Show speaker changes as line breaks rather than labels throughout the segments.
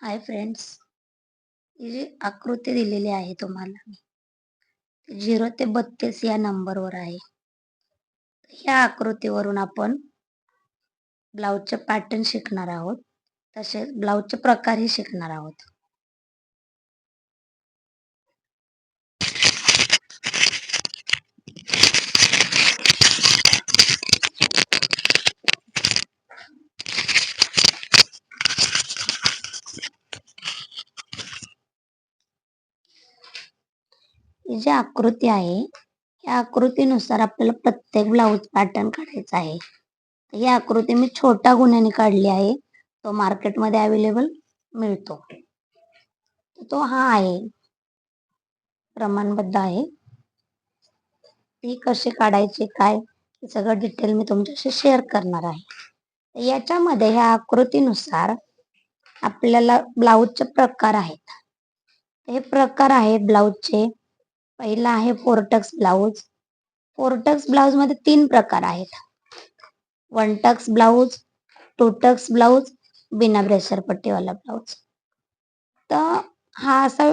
Hi friends ही जी आकृती दिलेली आहे तुम्हाला झिरो ते बत्तीस या नंबरवर आहे. ह्या आकृतीवरून आपण ब्लाऊजचे पॅटर्न शिकणार आहोत. तसेच ब्लाऊजचे प्रकारही शिकणार आहोत. ही जी आकृती आहे या आकृतीनुसार आपल्याला प्रत्येक ब्लाऊज पॅटर्न काढायचा आहे. ही आकृती मी छोट्या गुन्ह्याने काढली आहे. तो मार्केटमध्ये अवेलेबल मिळतो. तो हा आहे. प्रमाणबद्ध आहे. ती कशी काढायची काय सगळं डिटेल मी तुमच्याशी शेअर करणार आहे. याच्यामध्ये ह्या आकृतीनुसार आपल्याला ब्लाऊजचे प्रकार आहेत. हे प्रकार आहेत ब्लाऊजचे पहिला आहे फोरटक्स ब्लाऊज. फोरटक्स ब्लाऊजमध्ये तीन प्रकार आहेत. One tucks blouse two tucks blouse बिना ब्रेशर पट्टीवाला ब्लाऊज. तर हा असा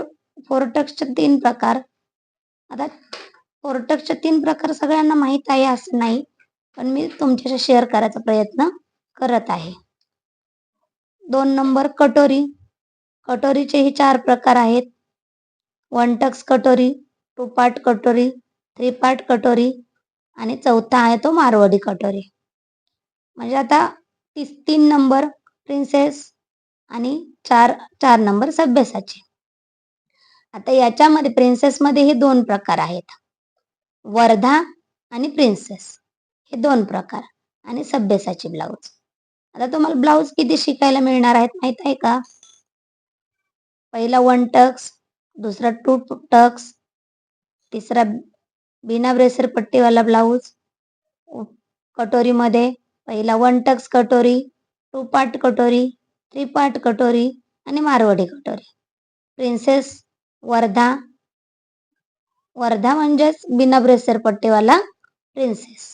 फोरटक्सचे तीन प्रकार. आता फोरटक्सचे तीन प्रकार सगळ्यांना माहीत आहे असं नाही पण मी तुमच्याशी शेअर करायचा प्रयत्न करत आहे. दोन नंबर कटोरी. कटोरीचेही चार प्रकार आहेत. वन टक्स कटोरी टू पार्ट कटोरी थ्री पार्ट कटोरी आणि चौथा आहे तो मारवाडी कटोरी. म्हणजे आता तीस तीन नंबर प्रिन्सेस आणि चार चार नंबर सभ्यसाची. आता याच्यामध्ये प्रिन्सेसमध्ये हे दोन प्रकार आहेत. वर्धा आणि प्रिन्सेस हे दोन प्रकार आणि सभ्यसाची ब्लाऊज आता तुम्हाला ब्लाऊज किती शिकायला मिळणार आहेत माहीत आहे का? पहिला वन टक्स दुसरा टू टक्स तिसरा बिना ब्रेसर पट्टीवाला ब्लाऊज कटोरीमध्ये पहिला वन टक्स कटोरी टू पार्ट कटोरी थ्री पार्ट कटोरी आणि मारवाडी कटोरी. प्रिन्सेस वर्धा वर्धा म्हणजेच बिना ब्रेसर पट्टीवाला प्रिन्सेस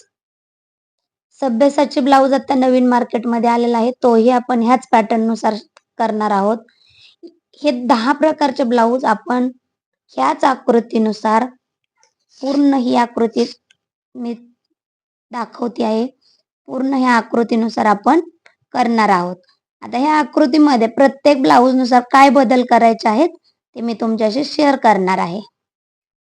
सभ्यसाची ब्लाऊज आता नवीन मार्केटमध्ये आलेला आहे तोही आपण ह्याच पॅटर्ननुसार करणार आहोत. हे दहा प्रकारचे ब्लाऊज आपण ह्याच आकृतीनुसार पूर्ण ही आकृती मी दाखवते आहे. पूर्ण ह्या आकृतीनुसार आपण करणार आहोत. आता ह्या आकृतीमध्ये प्रत्येक ब्लाऊजनुसार काय बदल करायचे आहेत ते मी तुमच्याशी शेअर करणार आहे.